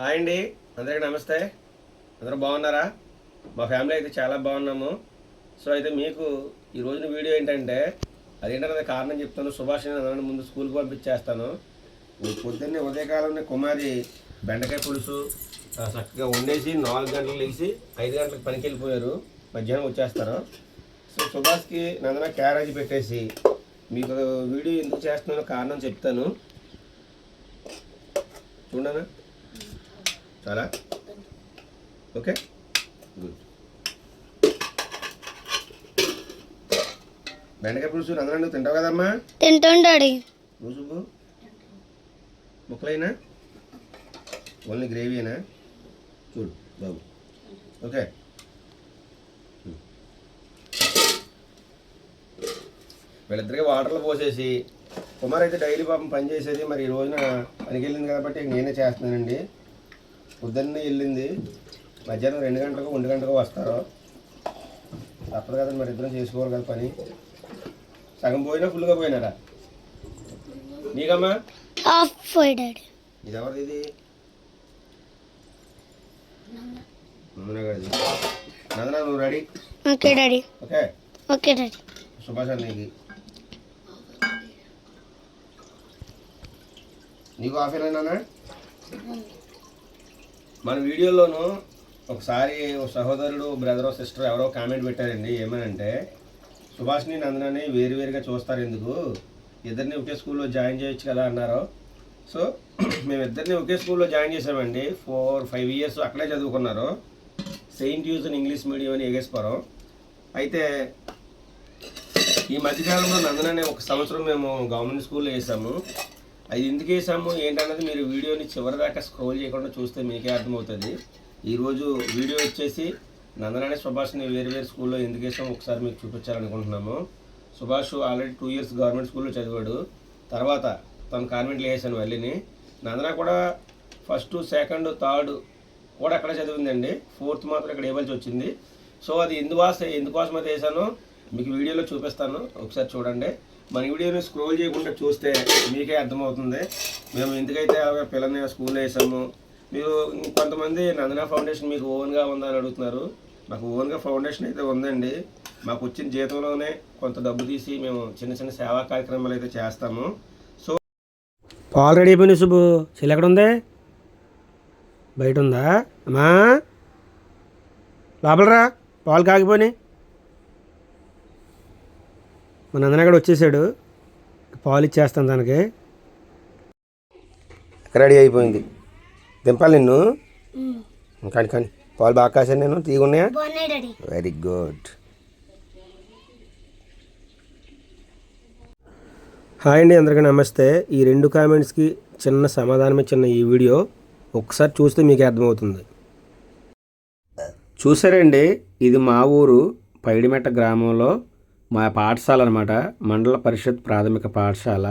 Hi అండి. అందరికీ నమస్తే. అందరూ బాగున్నారా? మా ఫ్యామిలీ అయితే చాలా బాగున్నాము. సో అయితే మీకు ఈ రోజున వీడియో ఏంటంటే అదేంటనే కారణం చెప్తాను. సుభాష్ నన్ను ముందు స్కూల్కి పంపించేస్తాను. పొద్దున్నే ఉదయకాలంలో కుమారి బెండకాయ పులుసు చక్కగా వండేసి నాలుగు గంటలకు లేచి ఐదు గంటలకు పనికి వెళ్ళిపోయారు. మధ్యాహ్నం వచ్చేస్తారు. సో సుభాష్కి నందన క్యారేజ్ పెట్టేసి మీకు వీడియో ఎందుకు చేస్తున్నానో కారణం చెప్తాను. చూడనా చాలా ఓకే? గుడ్. బెండకాయ పులుసు నువ్వు తింటావు కదమ్మా? తింటాం డాడీ. సుబ్బు ముక్కలైనా? ఓన్లీ గ్రేవీనా? చూడు బాబు ఓకే. వీళ్ళిద్దరికి వాటర్లో పోసేసి కుమార్ అయితే డైలీ పాపం పని చేసేది మరి ఈ రోజున పనికి వెళ్ళింది కాబట్టి నేనే చేస్తున్నానండి. పొద్దున్నే వెళ్ళింది. మధ్యాహ్నం రెండు గంటలకు ఒంటి గంటలకు వస్తారు. తప్పదు కదండి మరి ఇద్దరం చేసుకోవాలి కదా పని. సగం పోయినా ఫుల్గా పోయినారా నీకమ్మా? ఇది ఎవరిది ఇది? నందన నువ్వు ready? Okay daddy okay? Okay daddy Subhash నీకు. నీకు ఆఫీలేనా మన వీడియోలోను ఒకసారి సహోదరుడు బ్రదర్ సిస్టర్ ఎవరో కామెంట్ పెట్టారండి. ఏమనంటే సుభాష్ని నందనని వేరువేరుగా చూస్తారు ఎందుకు? ఇద్దరిని ఒకే స్కూల్లో జాయిన్ చేయొచ్చు కదా అన్నారు. సో మేము ఇద్దరిని ఒకే స్కూల్లో జాయిన్ చేసామండి ఫోర్ ఫైవ్ ఇయర్స్ అక్కడే చదువుకున్నారు. సెయింట్ యూజన్ ఇంగ్లీష్ మీడియం అని ఎగేసుకోరం అయితే ఈ మధ్యకాలంలో నందననే ఒక సంవత్సరం మేము గవర్నమెంట్ స్కూల్లో వేసాము. అది ఎందుకు వేసాము ఏంటన్నది మీరు వీడియోని చివరి దాకా స్క్రోల్ చేయకుండా చూస్తే మీకే అర్థమవుతుంది. ఈరోజు వీడియో వచ్చేసి నందనాని సుభాష్ని వేరు వేరు స్కూల్లో ఎందుకు వేసాము ఒకసారి మీకు చూపించాలనుకుంటున్నాము. Subhash already two years government స్కూల్లో చదివాడు. తర్వాత తను కాన్వెంట్లో వేసాను వెళ్ళిని నందన కూడా ఫస్ట్ సెకండ్ థర్డ్ కూడా అక్కడ చదివిందండి. ఫోర్త్ మాత్రం ఇక్కడ ఇవ్వాల్సి వచ్చింది. సో అది ఎందువాస ఎందుకోసం అయితే వేసానో మీకు వీడియోలో చూపిస్తాను. ఒకసారి చూడండి. మన వీడియోని స్క్రోల్ చేయకుండా చూస్తే మీకే అర్థమవుతుంది. మేము ఎందుకైతే పిల్లల్ని స్కూల్లో వేసాము. మీరు కొంతమంది నందన ఫౌండేషన్ మీకు ఓన్గా ఉందా అని అడుగుతున్నారు. మాకు ఓన్గా ఫౌండేషన్ అయితే ఉందండి. మాకు వచ్చిన జీతంలోనే కొంత డబ్బు తీసి మేము చిన్న చిన్న సేవా కార్యక్రమాలు అయితే చేస్తాము. సో పాలు రెడీ అయిపోయినాయి శుభు చెల్లి ఎక్కడ ఉంది? బయట ఉందా? అమ్మా. లోపలరా. పాలు కాగిపోయినాయి. మన నందనగడ వచ్చేసాడు. పాలు ఇచ్చేస్తాను తనకి. రెడీ అయిపోయింది. దింపాలి నిన్ను? కానీ కానీ. పాలు బాగా కాసాను నేను. తీగున్నాయా వెరీ గుడ్ హాయ్ అండి అందరికీ నమస్తే. ఈ రెండు కామెంట్స్కి చిన్న సమాధానమే చిన్న ఈ వీడియో. ఒకసారి చూస్తే మీకు అర్థమవుతుంది. చూసారండి ఇది మా ఊరు పైడిమెట్ట గ్రామంలో మా పాఠశాల అనమాట మండల పరిషత్ ప్రాథమిక పాఠశాల.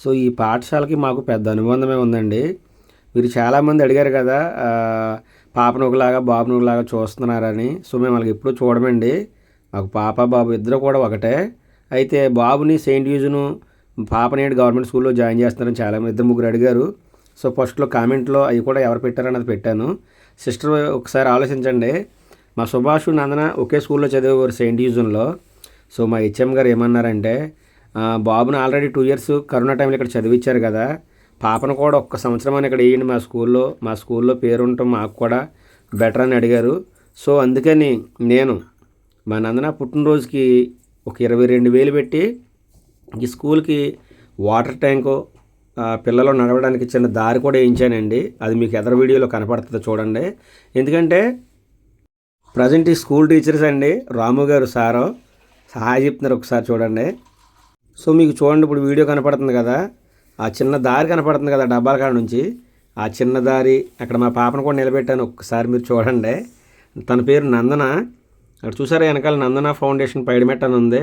సో ఈ పాఠశాలకి మాకు పెద్ద అనుబంధమే ఉందండి. మీరు చాలామంది అడిగారు కదా పాపను ఒకలాగా బాబును ఒకలాగా చూస్తున్నారని. సో మేము వాళ్ళకి ఎప్పుడూ చూడమండి. మాకు పాప బాబు ఇద్దరు కూడా ఒకటే. అయితే బాబుని సెయింట్ యూజును పాపనేడు గవర్నమెంట్ స్కూల్లో జాయిన్ చేస్తున్నారని చాలామంది ఇద్దరు ముగ్గురు అడిగారు. సో ఫస్ట్లో కామెంట్లో అవి కూడా ఎవరు పెట్టారన్నది పెట్టాను. సిస్టర్ ఒకసారి ఆలోచించండి. మా సుభాష్ నందన ఒకే స్కూల్లో చదివేవారు సెయింట్ యూజన్లో. సో మా హెచ్ఎం గారు ఏమన్నారంటే "ఆ, బాబుని ఆల్రెడీ టూ ఇయర్స్ కరోనా టైంలో ఇక్కడ చదివించారు కదా పాపను కూడా ఒక్క సంవత్సరం అని ఇక్కడ వేయండి మా స్కూల్లో మా స్కూల్లో పేరుంటాం మాకు కూడా బెటర్ అని అడిగారు. సో అందుకని నేను మా నందన పుట్టినరోజుకి ఒక ఇరవై రెండు వేలు పెట్టి ఈ స్కూల్కి వాటర్ ట్యాంకు పిల్లలు నడవడానికి చిన్న దారి కూడా వేయించానండి. అది మీకు ఎదర వీడియోలో కనపడుతుంది చూడండి. ఎందుకంటే ప్రజెంట్ ఈ స్కూల్ టీచర్స్ అండి రాము గారు సారు సహాయ చెప్తున్నారు ఒకసారి చూడండి. సో మీకు చూడండి ఇప్పుడు వీడియో కనపడుతుంది కదా. ఆ చిన్న దారి కనపడుతుంది కదా డబ్బాల కాడ నుంచి. ఆ చిన్న దారి అక్కడ మా పాపను కూడా నిలబెట్టాను. ఒకసారి మీరు చూడండి. తన పేరు నందన. అక్కడ చూసారా వెనకాల నందన ఫౌండేషన్ పైడమెట్ అని ఉంది.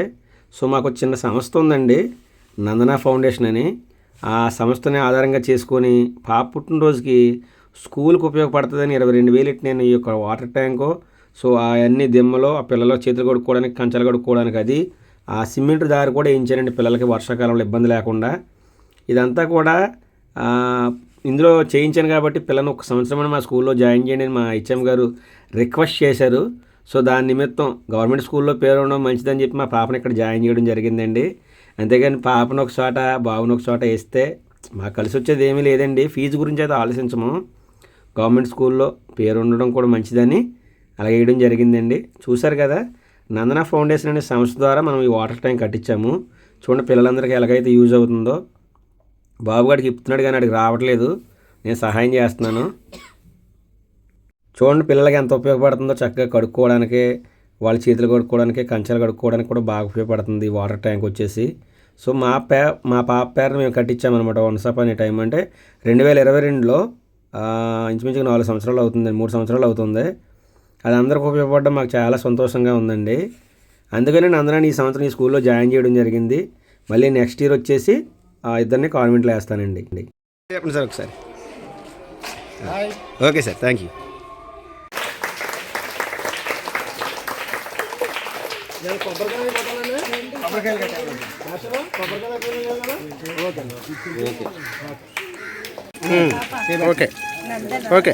సో మాకు చిన్న సంస్థ ఉందండి. నందన ఫౌండేషన్ అని. ఆ సంస్థని ఆధారంగా చేసుకొని పాప పుట్టినరోజుకి స్కూల్కి ఉపయోగపడుతుందని ఇరవై రెండు వేలు ఇట్టి నేను ఈ యొక్క వాటర్ ట్యాంకు. సో అవన్నీ దిమ్మలో ఆ పిల్లలు చేతులు కడుక్కోవడానికి కంచెలు కడుక్కోవడానికి అది ఆ సిమెంట్ దారి కూడా వేయించారండి పిల్లలకి వర్షాకాలంలో ఇబ్బంది లేకుండా. ఇదంతా కూడా ఇందులో చేయించాను కాబట్టి పిల్లని ఒక సంవత్సరం మా స్కూల్లో జాయిన్ చేయండి అని మా హెచ్ఎం గారు రిక్వెస్ట్ చేశారు. సో దాని నిమిత్తం గవర్నమెంట్ స్కూల్లో పేరు ఉండడం మంచిదని చెప్పి మా పాపని ఇక్కడ జాయిన్ చేయడం జరిగిందండి. అంతేగాని పాపను ఒక చోట బాబును ఒక చోట వేస్తే మాకు కలిసి వచ్చేది ఏమీ లేదండి. ఫీజు గురించి అయితే ఆలోచించము. గవర్నమెంట్ స్కూల్లో పేరు ఉండడం కూడా మంచిదని అలా వేయడం జరిగిందండి. చూశారు కదా నందన ఫౌండేషన్ అనే సంస్థ ద్వారా మనం ఈ వాటర్ ట్యాంక్ కట్టించాము. చూడండి పిల్లలందరికీ ఎలాగైతే యూజ్ అవుతుందో. బాబుగాడికి ఇప్పుతున్నాడు కానీ అడిగి రావట్లేదు. నేను సహాయం చేస్తున్నాను. చూడండి పిల్లలకి ఎంత ఉపయోగపడుతుందో చక్కగా కడుక్కోవడానికి వాళ్ళ చేతులు కడుక్కోవడానికి కంచెలు కడుక్కోవడానికి కూడా బాగా ఉపయోగపడుతుంది ఈ వాటర్ ట్యాంక్ వచ్చేసి. సో మా పే మా పాప పేరు మేము కట్టించామన్నమాట వన్స్ అప్ అనే టైం అంటే రెండు వేల ఇరవై రెండులో ఇంచుమించుగా నాలుగు సంవత్సరాలు అవుతుంది మూడు సంవత్సరాలు అవుతుంది. అది అందరికి ఉపయోగపడడం మాకు చాలా సంతోషంగా ఉందండి. అందుకని నందనాన్ని ఈ సంవత్సరం ఈ స్కూల్లో జాయిన్ చేయడం జరిగింది. మళ్ళీ నెక్స్ట్ ఇయర్ వచ్చేసి ఆ ఇద్దరిని కాన్వెంట్లో వేస్తానండి. చెప్పండి సార్ ఒకసారి. Okay sir thank you okay. Okay.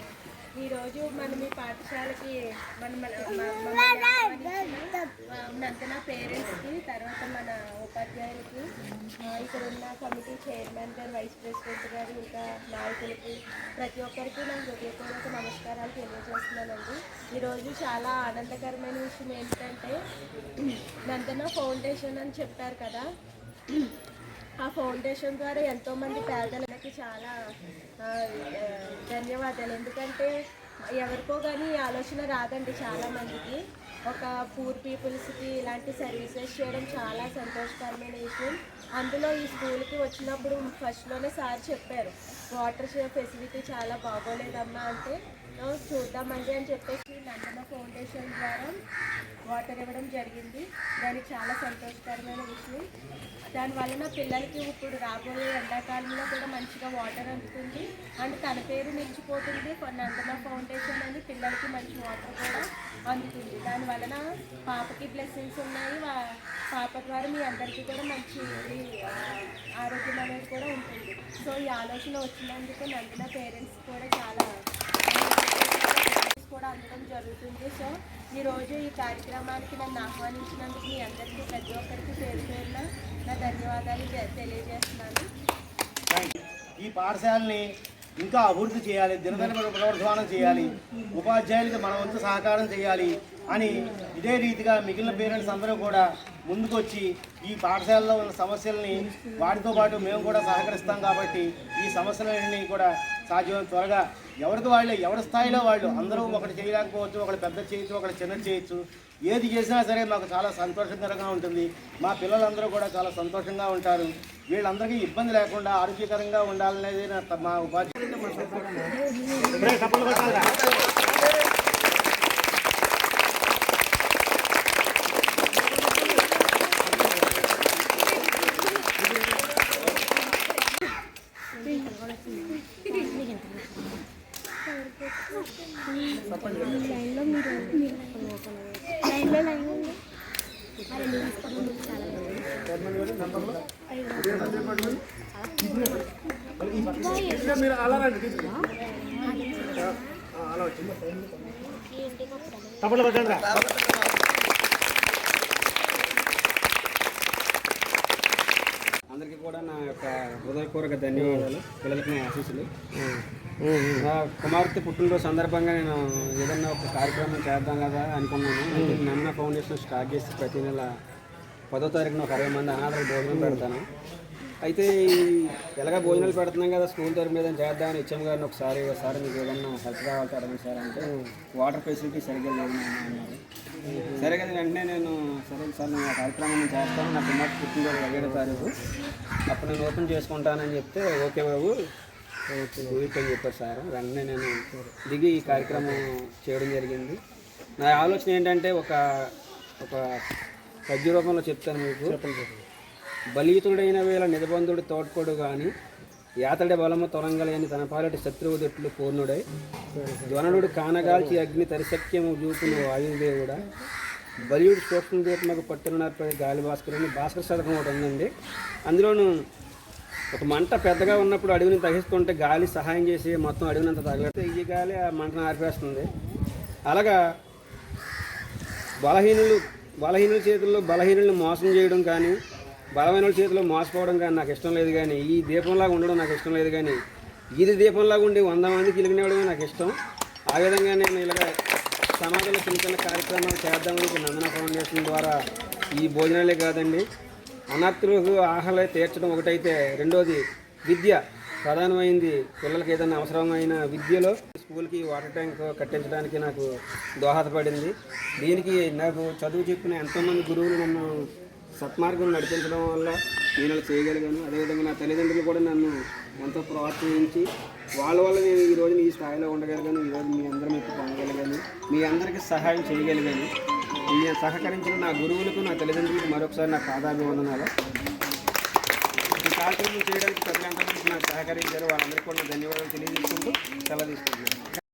ఈరోజు మనం ఈ పాఠశాలకి మన మన పేరెంట్స్కి తర్వాత మన ఉపాధ్యాయులకి ఇక్కడ ఉన్న కమిటీ చైర్మన్ గారు వైస్ ప్రెసిడెంట్ గారు ఇంకా నాయకులకి ప్రతి ఒక్కరికి నా హృదయపూర్వక నమస్కారాలు తెలియజేస్తున్నానండి. ఈరోజు చాలా ఆనందకరమైన విషయం ఏంటంటే నందన ఫౌండేషన్ అని చెప్పారు కదా. ఆ ఫౌండేషన్ ద్వారా ఎంతోమంది పేదలకి చాలా ధన్యవాదాలు. ఎందుకంటే ఎవరికో కానీ ఈ ఆలోచన రాదండి చాలా మందికి. ఒక పూర్ పీపుల్స్కి ఇలాంటి సర్వీసెస్ చేయడం చాలా సంతోషకరమైన విషయం. అందులో ఈ స్కూల్కి వచ్చినప్పుడు ఫస్ట్లోనే సార్ చెప్పారు వాటర్ ఫెసిలిటీ చాలా బాగోలేదమ్మా అంటే చూద్దామండి అని చెప్పేసి నందన ఫౌండేషన్ ద్వారా వాటర్ ఇవ్వడం జరిగింది. దానికి చాలా సంతోషకరమైన విషయం. దాని వలన పిల్లలకి ఇప్పుడు రాబోయే ఎండాకాలంలో కూడా మంచిగా వాటర్ అందుతుంది. అండ్ తన పేరు నిలిచిపోతుంది ఫర్ నందన ఫౌండేషన్ అని పిల్లలకి మంచి వాటర్ కూడా అందుతుంది. దాని వలన పాపకి బ్లెస్సింగ్స్ ఉన్నాయి. వా- పాప ద్వారా మీ అందరికీ కూడా మంచి ఆరోగ్యం అనేది కూడా ఉంటుంది. సో ఈ ఆలోచన వచ్చినందుకు నందన పేరెంట్స్ కూడా చాలా కూడా అందడం జరుగుతుంది. సో ఈరోజు ఈ కార్యక్రమానికి నన్ను ఆహ్వానించినందుకు మీ అందరికీ ప్రతి ఒక్కరికి పేరు పేరున నా ధన్యవాదాలు తెలియజేస్తున్నాను. ఈ పాఠశాలని ఇంకా అభివృద్ధి చేయాలి దినదిన పునరుద్ధానం చేయాలి ఉపాధ్యాయులకి మన వంతు సహకారం చేయాలి అని ఇదే రీతిగా మిగిలిన పేరెంట్స్ అందరూ కూడా ముందుకొచ్చి ఈ పాఠశాలలో ఉన్న సమస్యల్ని వాటితో పాటు మేము కూడా సహకరిస్తాం కాబట్టి ఈ సమస్యలన్నీ కూడా సాధ్యమైన త్వరగా ఎవరికి వాళ్ళే ఎవరి స్థాయిలో వాళ్ళు అందరూ ఒకటి చేయలేకపోవచ్చు ఒకటి పెద్ద చేయొచ్చు ఒకటి చిన్న చేయొచ్చు. ఏది చేసినా సరే మాకు చాలా సంతోషకరంగా ఉంటుంది. మా పిల్లలందరూ కూడా చాలా సంతోషంగా ఉంటారు. వీళ్ళందరికీ ఇబ్బంది లేకుండా ఆరోగ్యకరంగా ఉండాలనేది నా త- మా ఉపాధ్యాయులు అందరికీ కూడా నా యొక్క హృదయపూర్వక ధన్యవాదాలు పిల్లలకి నా ఆశీస్సులు. నా కుమార్తె పుట్టినరోజు సందర్భంగా నేను ఏదన్నా ఒక కార్యక్రమం చేద్దాం కదా అనుకున్నాను. నన్న ఫౌండేషన్ స్టార్ట్ చేసి ప్రతి నెల పదో తారీఖున ఒక అరవై మంది అనాథలకు భోజనం పెడతాను. అయితే ఈ ఎలాగ భోజనాలు పెడుతున్నాం కదా స్కూల్ తరఫు మీద చేద్దామని ఇచ్చాము గారిని ఒకసారి సార్ మీకు ఏదన్నా హెల్ప్ కావాలి అడగండి సార్ అంటే వాటర్ ఫెసిలిటీ సరిగ్గా లేదు అన్నారు. సరే కదా వెంటనే నేను సరే సార్ నేను ఆ కార్యక్రమం నేను చేస్తాను. నా కుమార్తె పుట్టినరోజు ఏడో తారీఖు. అప్పుడు నేను ఓపెన్ చేసుకుంటానని చెప్తే ఓకే బాబు డూయిట్ అని చెప్పారు సార్. వెంటనే నేను దిగి ఈ కార్యక్రమం చేయడం జరిగింది. నా ఆలోచన ఏంటంటే ఒక ఒక పద్య రూపంలో చెప్తాను మీకు. బలీతుడైన వేళ నిజబంధుడు తోడ్పడు గాని యాతడి బలము తొరంగలేని తన పాలటి శత్రువు దొట్లు పూర్ణుడై ధ్వనుడు కానగాల్చి అగ్ని తరిసఖ్యము చూపును వాయుదేవుడా. బలియుడు సూక్ష్మదీపముకు పట్టున నర్పడి గాలి భాస్కరుని భాస్కర శతకం ఒకటి ఉందండి. అందులోను ఒక మంట పెద్దగా ఉన్నప్పుడు అడవిని తగిస్తుంటే గాలి సహాయం చేసి మొత్తం అడవినంత తగిలితే ఈ గాలి ఆ మంటను ఆర్పేస్తుంది. అలాగా బలహీనులు బలహీనుల చేతుల్లో బలహీనులను మోసం చేయడం కానీ బలమైన చేతిలో మోసపోవడం కానీ నాకు ఇష్టం లేదు కానీ ఈ దీపంలాగా ఉండడం నాకు ఇష్టం లేదు కానీ ఇది దీపంలాగా ఉండి వంద మందికి ఇలిగినవడమే నాకు ఇష్టం. ఆ విధంగా నేను ఇలాగ సమాజంలో చిన్న చిన్న కార్యక్రమాలు చేద్దామని నందన ఫౌండేషన్ ద్వారా ఈ భోజనాలే కాదండి. అనర్థులకు ఆహ్లాద తీర్చడం ఒకటైతే రెండోది విద్య. ప్రధానమైంది పిల్లలకి ఏదైనా అవసరమైన విద్యలో స్కూల్కి వాటర్ ట్యాంక్ కట్టించడానికి నాకు దోహదపడింది. దీనికి నాకు చదువు చెప్పిన ఎంతోమంది గురువులు నన్ను సత్మార్గం నడిపించడం వల్ల నేను చేయగలిగాను. అదేవిధంగా నా తల్లిదండ్రులు కూడా నన్ను ఎంతో ప్రోత్సహించి వాళ్ళ వల్ల నేను ఈ రోజు ఈ స్థాయిలో ఉండగలిగాను. ఈరోజు మీ అందరం ఇప్పుడు పొందగలిగాను. మీ అందరికీ సహాయం చేయగలిగాను. ఈ సహకరించిన నా గురువులకు నా తల్లిదండ్రులకు మరొకసారి నా పాదాభివందనాలు. కార్యక్రమం చేయడానికి ప్రజలందరికీ నాకు సహకరించారు. వాళ్ళందరికీ కూడా ధన్యవాదాలు తెలియజేసుకుంటూ సెలవు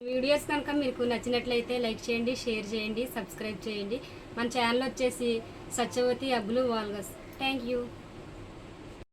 వీడియోస్ కనుక మీకు నచ్చినట్లయితే లైక్ చేయండి షేర్ చేయండి సబ్స్క్రైబ్ చేయండి. మన ఛానల్ వచ్చేసి Satyavathi Abbulu vlogs. Thank you